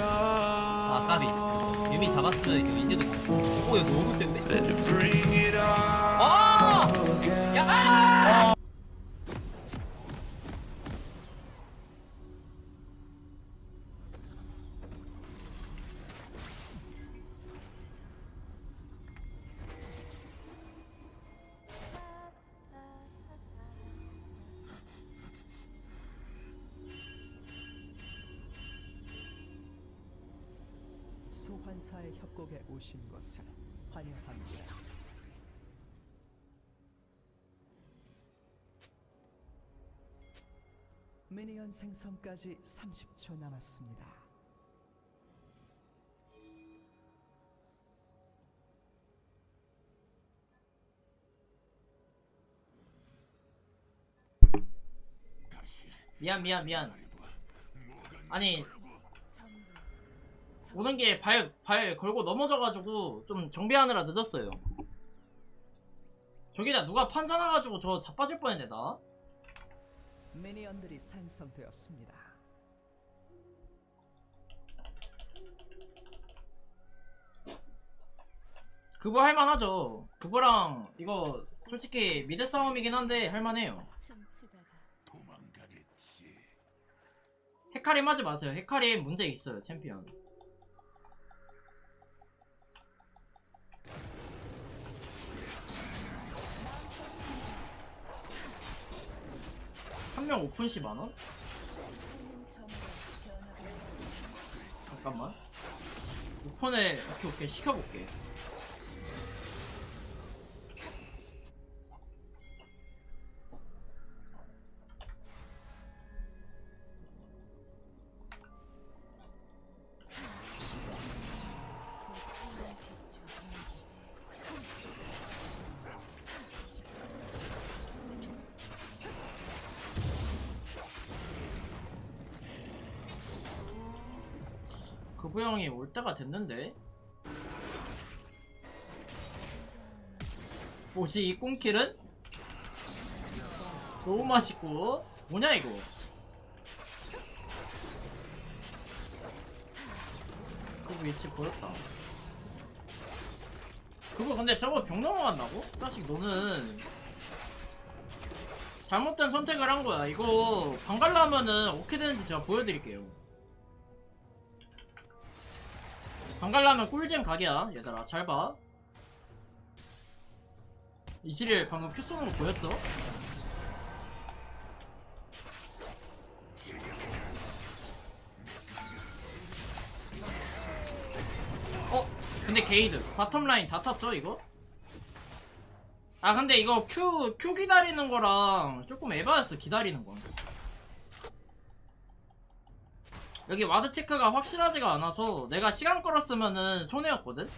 아 까비. 유미 잡았으면 이제 민지도 오 이거 너무 센데? 미니언 생성까지 30초 남았습니다. 미안 미안 미안. 아니 오는 게 발 발 걸고 넘어져가지고 좀 정비하느라 늦었어요. 저기다 누가 판사나가지고 저 자빠질 뻔했네 나 미니언들이 생성되었습니다. 그거 할만하죠. 그거랑 이거 솔직히 미드 싸움이긴 한데 할만해요. 헤카림 하지 마세요. 헤카림 문제 있어요 챔피언 명 오픈 10만원? 잠깐만. 오픈을 오케이 오케이. 시켜볼게 뭐지 이 꽁킬은? 너무 맛있고. 뭐냐 이거? 그 위치 보였다. 그거 근데 저거 병 넘어간다고? 자식 너는 잘못된 선택을 한 거야. 이거 방갈라면은 어떻게 되는지 제가 보여드릴게요. 방갈라면 꿀잼 각이야 얘들아. 잘봐 이시릴 방금 큐 쏘는 거 보였죠? 어? 근데 게이드 바텀라인 다 탔죠 이거? 아 근데 이거 큐, 큐 기다리는 거랑 조금 에바였어 기다리는 거 여기 와드 체크가 확실하지가 않아서 내가 시간 끌었으면은 손해였거든?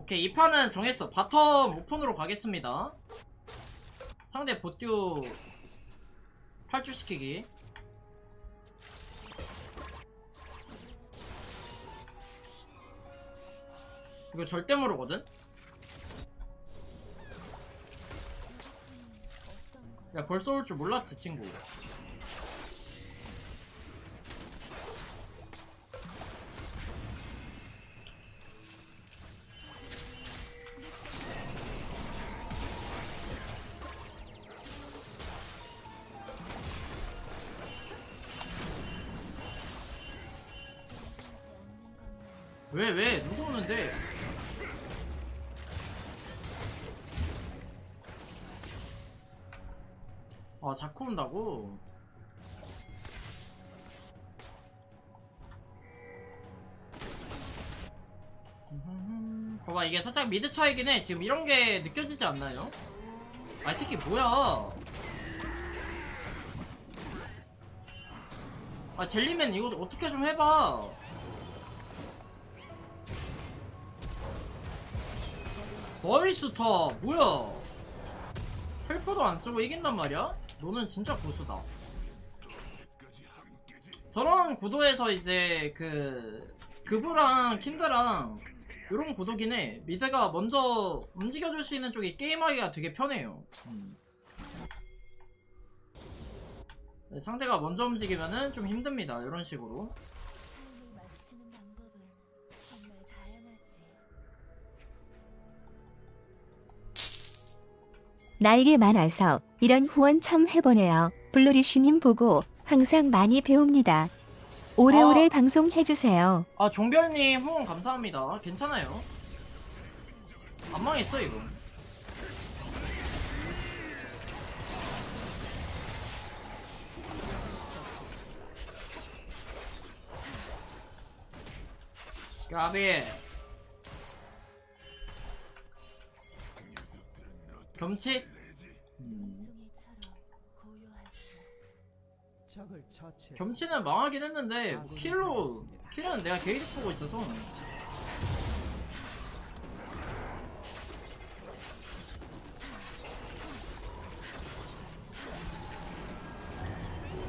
오케이 이 판은 정했어. 바텀 오픈으로 가겠습니다. 상대 보듀 탈출시키기. 이거 절대 모르거든? 야 벌써 올 줄 몰랐지 친구 왜, 왜? 누구 오는데? 아, 자꾸 온다고? 음, 봐봐, 이게 살짝 미드 차이긴 해. 지금 이런 게 느껴지지 않나요? 아, 이 새끼 뭐야? 아, 젤리맨 이거 어떻게 좀 해봐. 나이스 타 뭐야 텔포도 안 쓰고 이긴단 말이야? 너는 진짜 고수다 저런 구도에서 이제 그 그부랑 킨드랑 이런 구도긴 해 미드가 먼저 움직여줄 수 있는 쪽이 게임하기가 되게 편해요 음. 네, 상대가 먼저 움직이면은 좀 힘듭니다. 이런 식으로. 나에게 많아서 이런 후원 참 해보네요. 블루리쉬님 보고 항상 많이 배웁니다. 오래오래 어. 방송해주세요. 아 종별님 후원 감사합니다. 괜찮아요. 안 망했어 이거. 까비 겸치? 음. 겸치는 망하긴 했는데 뭐 킬로 킬은 내가 게이지 보고 있어서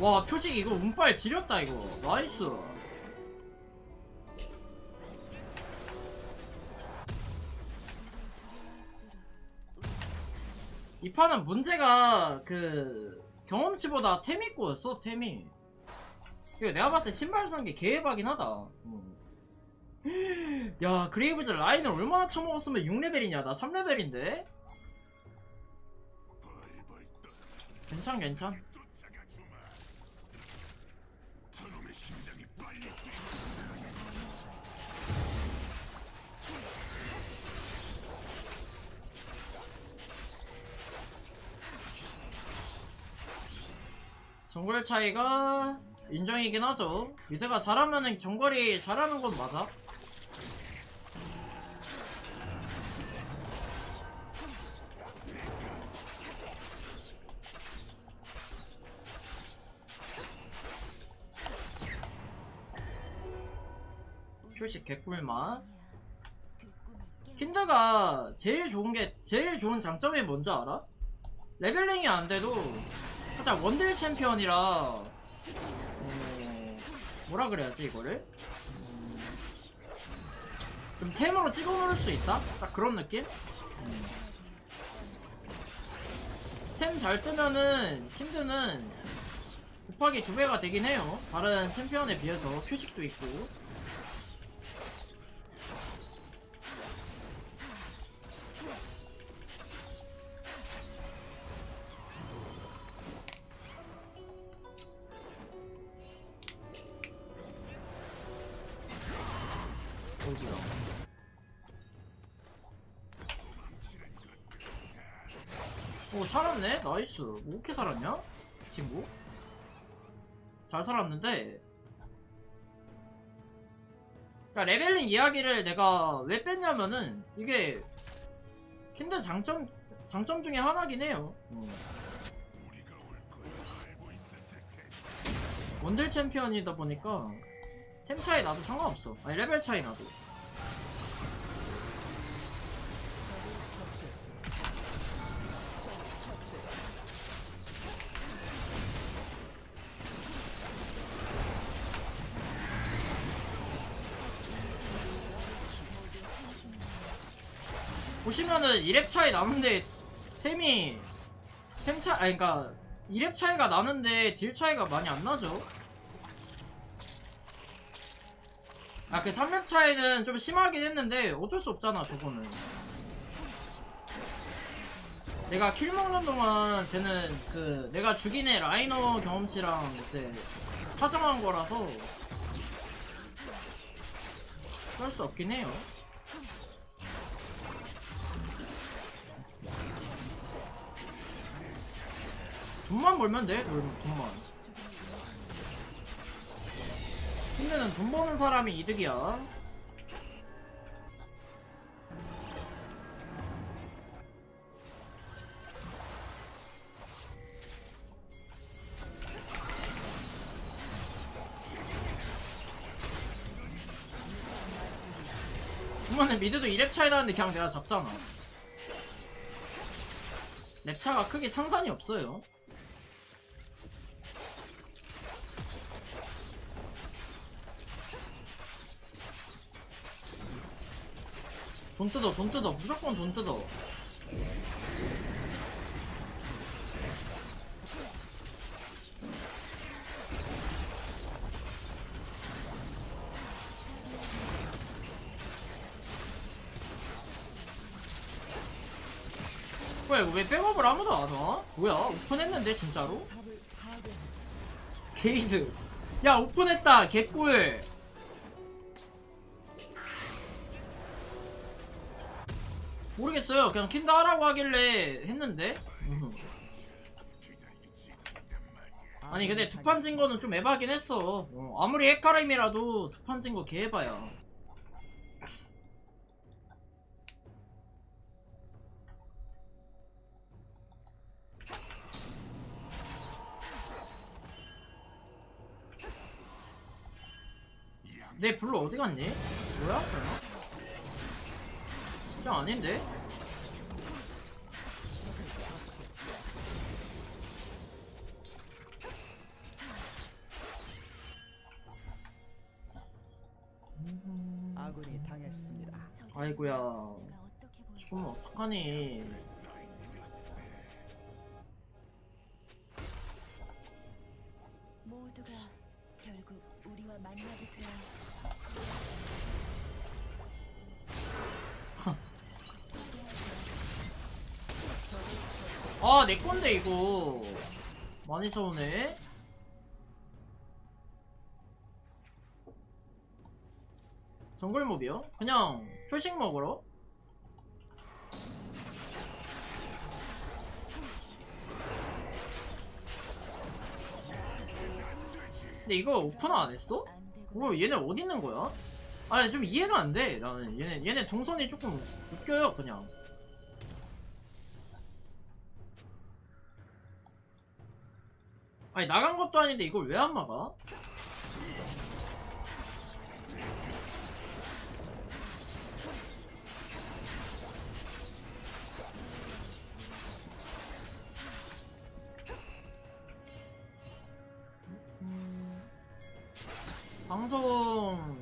와 표식 이거 운빨 지렸다 이거 나이스 이 판은 문제가 그 경험치보다 템이 꼬였어 템이. 이거 내가 봤을 때 신발 산게 개해박이긴 하다. 음. 야 그레이브즈 라인을 얼마나 처먹었으면 6레벨이냐? 나 3레벨인데? 괜찮 괜찮 정글 차이가 인정이긴 하죠. 미드가 잘하면은 정글이 잘하는 건 맞아. 꿈을 깨. 킨드가 제일 좋은 게 제일 좋은 장점이 뭔지 알아? 레벨링이 안 돼도 살짝 원딜 챔피언이라 어, 뭐라 그래야지 이거를 음, 좀 템으로 찍어 놓을 수 있다? 딱 그런 느낌? 템잘 뜨면은 킨드는 곱하기 두 배가 되긴 해요 다른 챔피언에 비해서 표식도 있고 나이스. 뭐 이렇게 살았냐? 친구? 잘 살았는데. 그러니까 레벨링 이야기를 내가 왜 뺐냐면은 이게 킨드 장점 장점 중에 하나긴 해요. 음. 원딜 챔피언이다 보니까 템 차이 나도 상관없어. 아니 레벨 차이 나도 보시면은 2렙 차이 나는데 템이 템 차, 아니 그니까 2렙 차이가 나는데 딜 차이가 많이 안 나죠. 아 그 3렙 차이는 좀 심하긴 했는데 어쩔 수 없잖아 저거는. 내가 킬 먹는 동안 쟤는 그 내가 죽인 애 라이너 경험치랑 이제 사정한 거라서 어쩔 수 없긴 해요 돈만 벌면 돼 돈- 돈만. 힘내는 돈 버는 사람이 이득이야. 그러면 미드도 2렙 차이 나는데 그냥 내가 잡잖아. 랩차가 크게 상관이 없어요 돈 뜯어 돈 뜯어. 무조건 돈 뜯어. 뭐야 왜 백업을 아무도 안 와? 뭐야 오픈했는데 진짜로? 게이드. 야 오픈했다 개꿀. 모르겠어요 그냥 킨다 하라고 하길래 했는데 음. 아니 근데 두 판 진 거는 좀 에바긴 했어 어, 아무리 헤카림이라도 두 판 진 거 개에바야 내 블루 어디 갔니? 뭐야? 진짜 아닌데? 아군이 당했습니다. 아이고야? 죽으면 어떡하니 모두가 결국 우리와 만나게 되어 아, 내 건데, 이거. 많이 서운해. 정글몹이요? 그냥 표식 먹으러? 근데 이거 오픈 안 했어? 어, 얘네 어디 있는 거야? 아니, 좀 이해가 안 돼. 나는 얘네, 얘네 동선이 조금 웃겨요, 그냥. 아니, 나간 것도 아닌데 이걸 왜 안 막아? 방송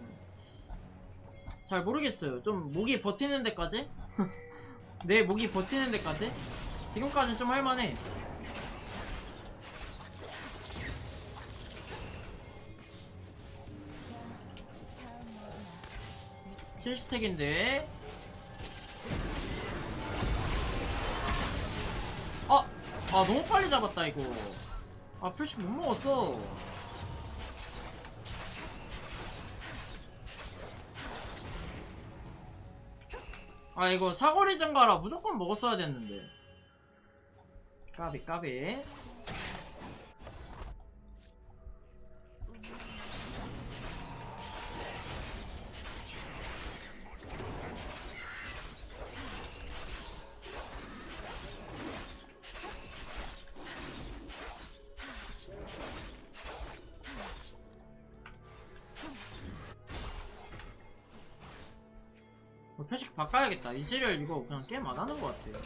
잘 모르겠어요. 좀 목이 버티는 데까지? 내 목이 버티는 데까지? 지금까지는 좀 할만해. 7스택인데. 아! 아, 너무 빨리 잡았다, 이거. 아, 표식 못 먹었어. 아, 이거 사거리 증가라 무조건 먹었어야 됐는데. 까비, 까비. 이시리얼 이거 그냥 게임 안 하는 것 같아.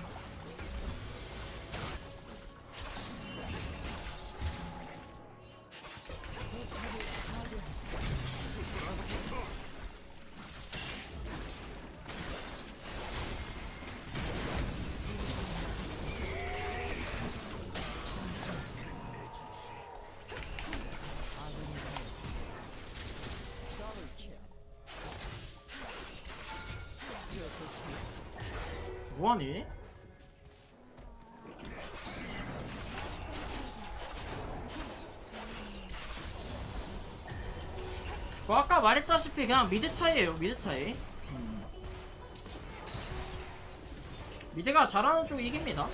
뭐하니? 뭐 아까 말했다시피 그냥 미드 차이에요 미드 차이 음. 미드가 잘하는 쪽이 이깁니다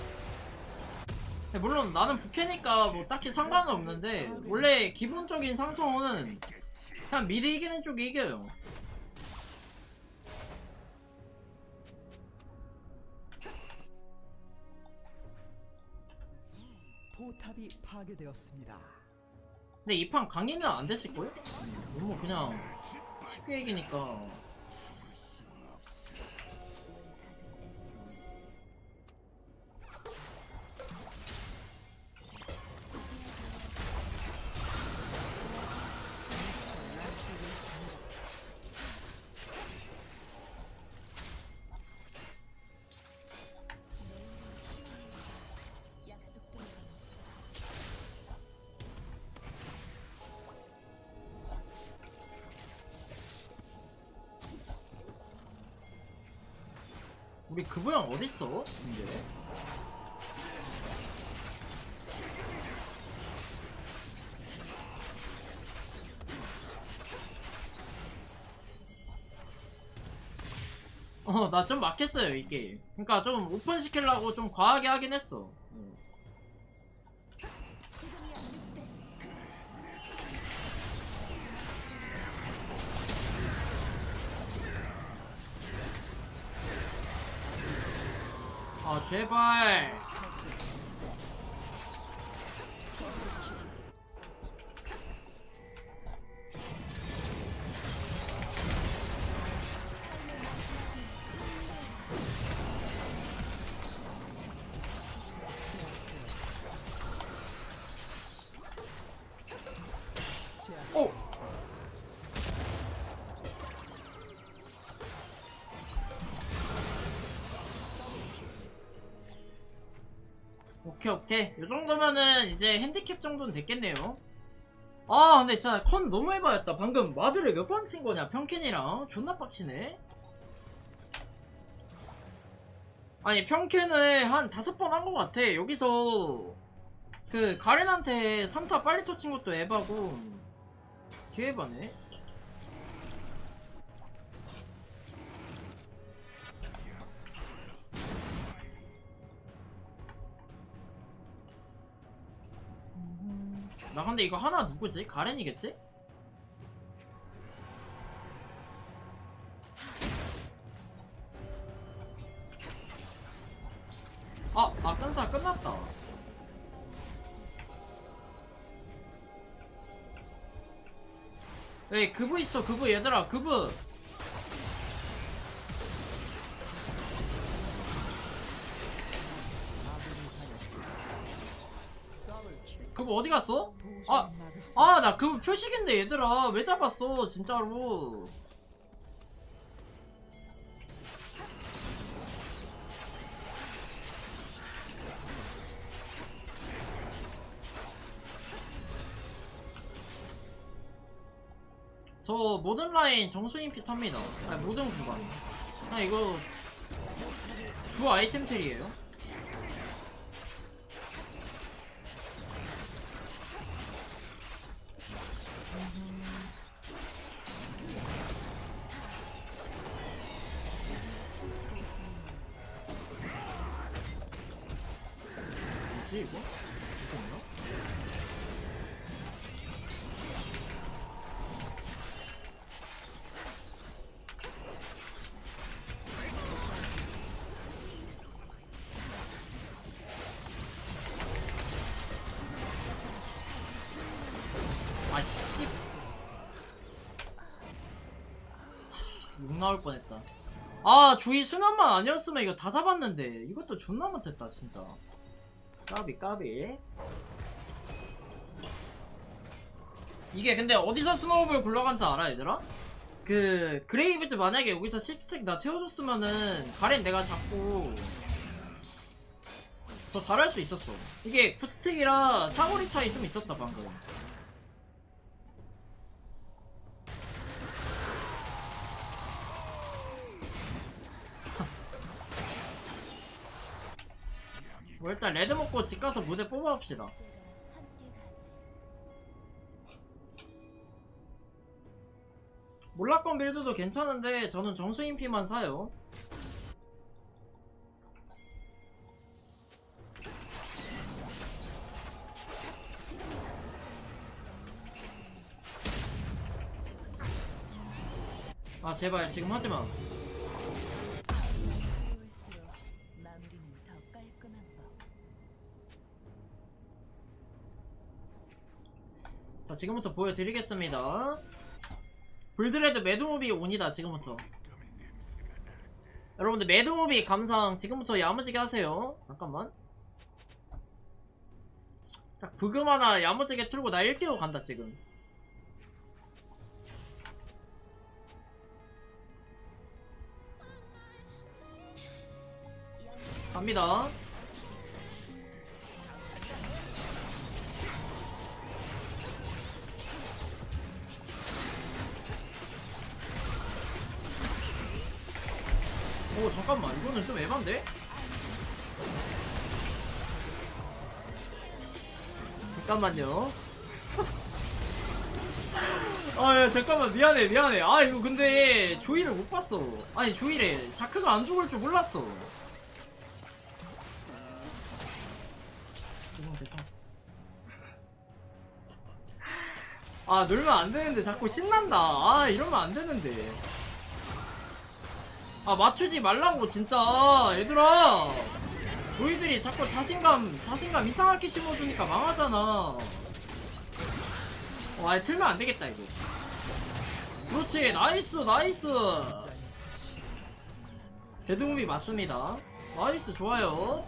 물론 나는 부캐니까 뭐 딱히 상관은 없는데 원래 기본적인 상성은 그냥 미드 이기는 쪽이 이겨요 파괴되었습니다. 근데 이 판 강의는 안 됐을걸? 너무 그냥 쉽게 이기니까 어, 나 좀 막혔어요, 이 게임. 그니까 좀 오픈 시키려고 좀 과하게 하긴 했어. 어. 아, 제발. 오케이 오케이. 요 정도면은 이제 핸디캡 정도는 됐겠네요. 아 근데 진짜 컨 너무 해봐였다. 방금 마드를 몇 번 친 거냐 평캔이랑. 존나 빡치네. 아니 평캔을 한 다섯 번한거 같아. 여기서 그 가렌한테 3타 빨리 터친 것도 에바고. 개에바네 근데 이거 하나 누구지? 가렌이겠지? 아, 아 끈사 끝났다. 에이 그브 있어 그브 얘들아 그브 그브 어디 갔어? 아, 아 나 그브 표식인데 얘들아. 왜 잡았어 진짜로? 저 모든 라인 정수인피 탑니다. 아니 모든 구간 아 이거 주 아이템 텔이에요 뭐지 이거? 이거 없나? 아씨 욕 나올 뻔했다 아 조이 수면만 아니었으면 이거 다 잡았는데 이것도 존나 못했다 진짜 까비 까비. 이게 근데 어디서 스노우볼 굴러간지 알아 얘들아? 그 그레이브즈 만약에 여기서 10스택 나 채워줬으면은 가렌 내가 잡고 더 잘할 수 있었어. 이게 9스택이라 사거리 차이 좀 있었다 방금 먹고 집 가서 무대 뽑아봅시다. 몰락건 빌드도 괜찮은데 저는 정수인피만 사요 아 제발 지금 하지마 자 지금부터 보여드리겠습니다. 불드레드 매드무비 온이다 지금부터. 여러분들 매드무비 감상 지금부터 야무지게 하세요. 잠깐만. 딱 부금 하나 야무지게 틀고 나 1대5 간다 지금. 갑니다 오 잠깐만 이거는 좀 에반데? 잠깐만요 아, 야, 잠깐만, 미안해, 미안해. 아, 이거 근데, 조이를 못 봤어. 아니, 조이래. 자크가 안 죽을 줄 몰랐어. 아, 놀면 안 되는데, 자꾸 신난다. 아, 이러면 안 되는데. 아, 맞추지 말라고, 진짜. 얘들아. 너희들이 자꾸 자신감, 자신감 이상하게 심어주니까 망하잖아. 어, 아니, 틀면 안 되겠다, 이거. 그렇지, 나이스, 나이스. 데드무비 맞습니다. 나이스, 좋아요.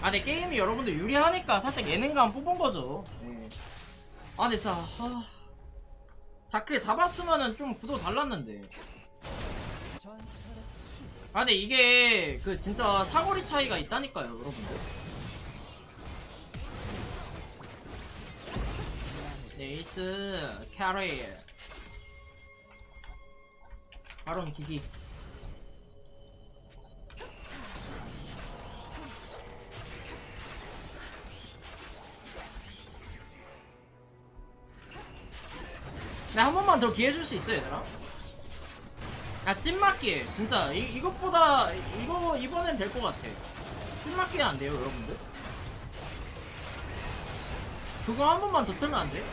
아, 근데 게임이 여러분들 유리하니까 살짝 예능감 뽑은 거죠. 네. 아, 근데 진짜, 아. 자크 잡았으면은 좀 구도 달랐는데. 아 근데 이게 그 진짜 사거리 차이가 있다니까요 여러분들. 네이스 캐리. 바론 기기. 나 한 번만 더 기회 줄 수 있어 얘들아 아 찐맞기. 진짜 이, 이것보다 이거 이번엔 될 것 같아. 찐맞기 안 돼요 여러분들? 그거 한 번만 더 틀면 안 돼?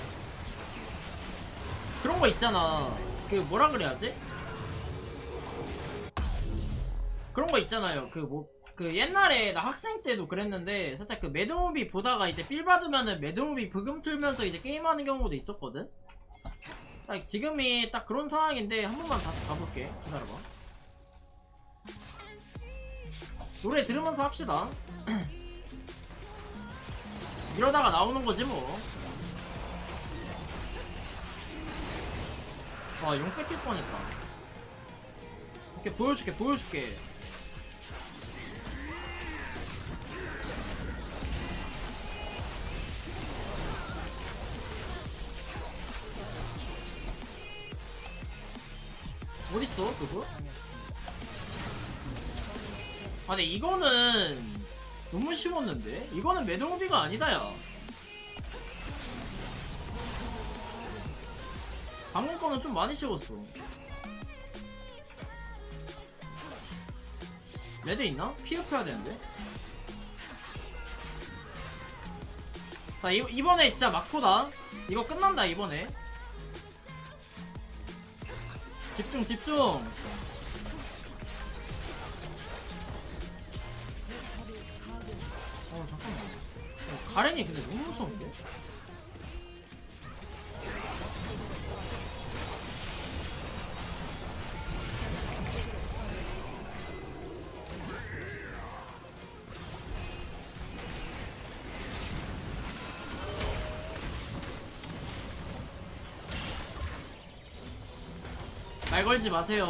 그런 거 있잖아. 그 뭐라 그래야지? 그런 거 있잖아요. 그 뭐 그 옛날에 나 학생 때도 그랬는데 살짝 그 매드무비 보다가 이제 필 받으면은 매드무비 브금 틀면서 이제 게임하는 경우도 있었거든 딱 지금이 딱 그런 상황인데 한 번만 다시 가볼게 기다려봐 노래 들으면서 합시다 이러다가 나오는 거지 뭐 아, 용 뺏길 뻔했다. 이렇게 보여줄게, 보여줄게. 어딨어, 그거? 아, 근데 이거는 너무 쉬웠는데? 이거는 매듭무비가 아니다, 야. 방금 거는 좀 많이 쉬웠어. 레드 있나? 피흡해야 되는데. 자, 이, 이번에 진짜 막포다. 이거 끝난다, 이번에. 집중, 집중. 어, 잠깐만. 어, 가렌이 근데 너무 무서운데? 걸지 마세요.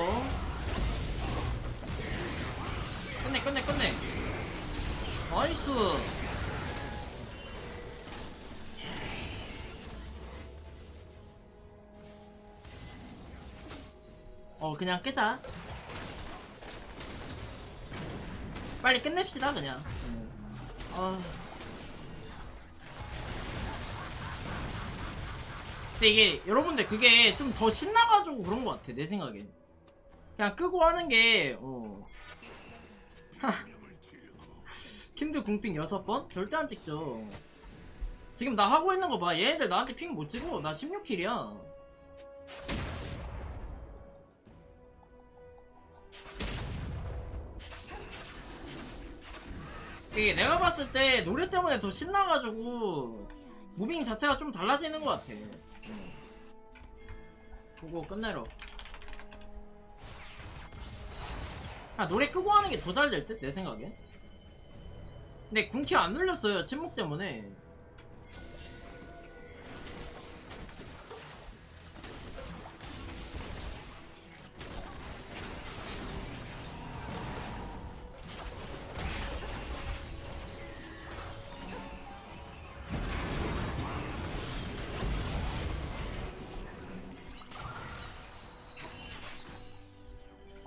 끝내, 끝내, 끝내. 나이스. 어, 그냥 끄자. 빨리 끝냅시다, 그냥. 아. 근데 이게 여러분들 그게 좀 더 신나가지고 그런 것 같아 내 생각엔 그냥 끄고 하는 게 어. 하. 킨드 궁핑 6번? 절대 안 찍죠 지금 나 하고 있는 거봐 얘네들 나한테 핑 못 찍어 나 16킬이야 이게 내가 봤을 때 노래 때문에 더 신나가지고 무빙 자체가 좀 달라지는 것 같아 음. 보고 끝내러 아 노래 끄고 하는 게 더 잘 될 듯 내 생각엔 근데 군키 안 눌렸어요 침묵 때문에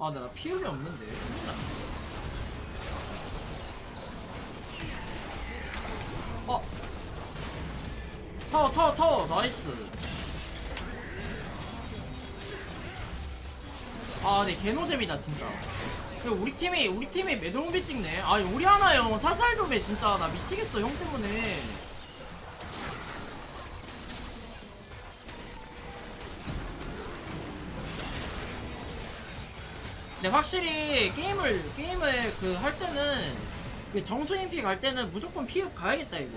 아, 나 피음이 없는데. 어. 타워 타워 타워. 나이스. 아네 개노잼이다 진짜. 우리 팀이 우리 팀이 매동비 찍네. 아 우리 하나 형 사살 좀해 진짜 나 미치겠어 형 때문에 근데 확실히 게임을 게임을 그 할 때는 그 정수 인피 갈 때는 무조건 피읍 가야겠다 이거